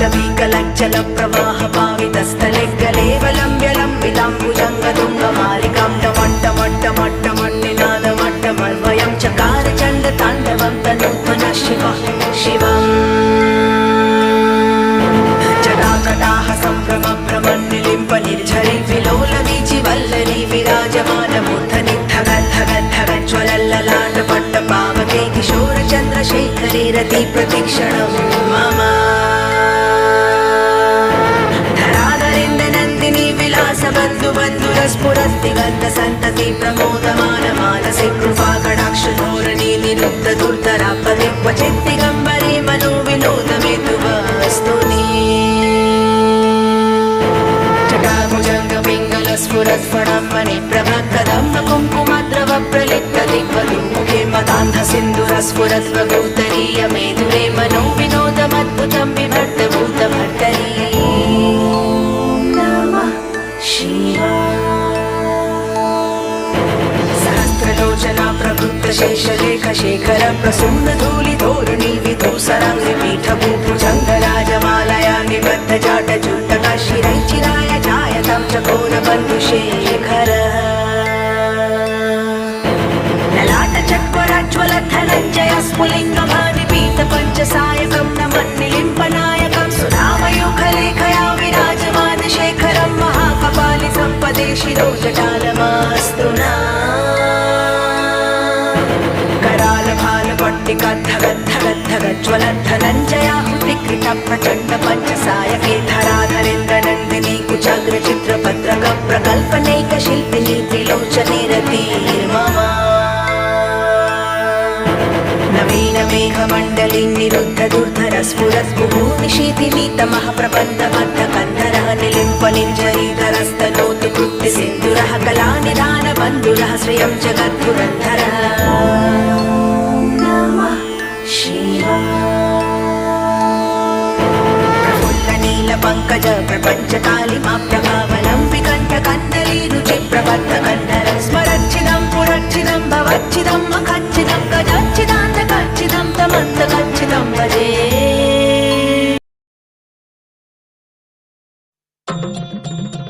ङ्गमालिकाण्डमट्टमट्टमट्टमण्डिनादमट्टमल्वयं चकार चण्ड ताण्डवं तनुत्मनः शिवः शिवम् जटाकटाः सम्भ्रमभ्रमन्निलिम्ब निर्झरि विलोलवीचि वल्लरी विराजमानमूर्धनि धगद्धगद्धगज्ज्वलल्ललाण्डपट्टपावके किशोरचन्द्रशेखरे रति प्रतीक्षणम् రసబంధు బంధుర స్ఫురస్తి గంధ సంతతి ప్రమోదమాన మానసి కృపాకటాక్ష ధోరణి నిరుద్ధ దుర్ధరాప దివ్వ చిత్తి గంబరి మనో వినోదమేతు వస్తుని జటాభుజంగ పింగళ స్ఫురస్ఫుడమ్మని ప్రభక్కదమ్మ కుంకుమద్రవ ప్రలిప్త దిగ్వలు ముఖే మదాంధ సింధుర స్ఫురత్వ గౌత शेषलेख शेखर प्रसून धूलि धोरणी विधूसराङ्गि पीठ भूभुजङ्गराजमालया निबद्ध जाट चूटक शिरैचिराय जायतं बन्धु शेखर? ललाट चक्वराज्वल धनञ्जय स्फुलिङ्ग भानि पीत पञ्चसाय प्रचण्ड पञ्चसायके धराधरेन्द्र नन्दिनी कुचाग्र चित्रपत्रक प्रकल्पनैक शिल्पिनी त्रिलोचने रतिर्मम नवीन मेघमण्डली निरुद्ध दुर्धर स्फुरत् निशीतिनीतमः प्रबन्धबद्ध कन्धरः పంకజ ప్రపంచకాళి మా ప్రభావలంబి కంఠ కన్నలీరు చిప్రబద్ధ కన్నర స్మరక్షిదం పురక్షిదం భవచ్చిదం ఖచ్చితం గజచ్చిదాంత ఖచ్చితం తమంత ఖచ్చితం వదే. thank you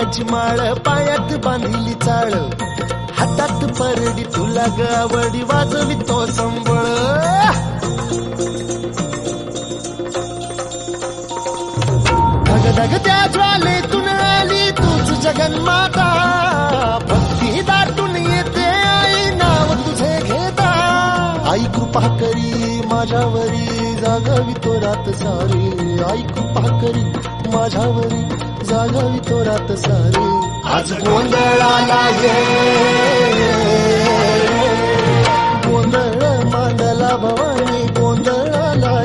घालून माळ पायात बांधली चाळ. हातात परडी तुला गावडी वाजवी तो संबळ धग त्या ज्वालेतून आली तूच जगन्माता. भक्ती दाटून येते आई नाव तुझे घेता. आई कृपा करी माझ्यावरी जागावी तो रात सारी. आई कृपा करी माझ्यावरी जागावी तो रात सारी. आज गोंधळाला ये.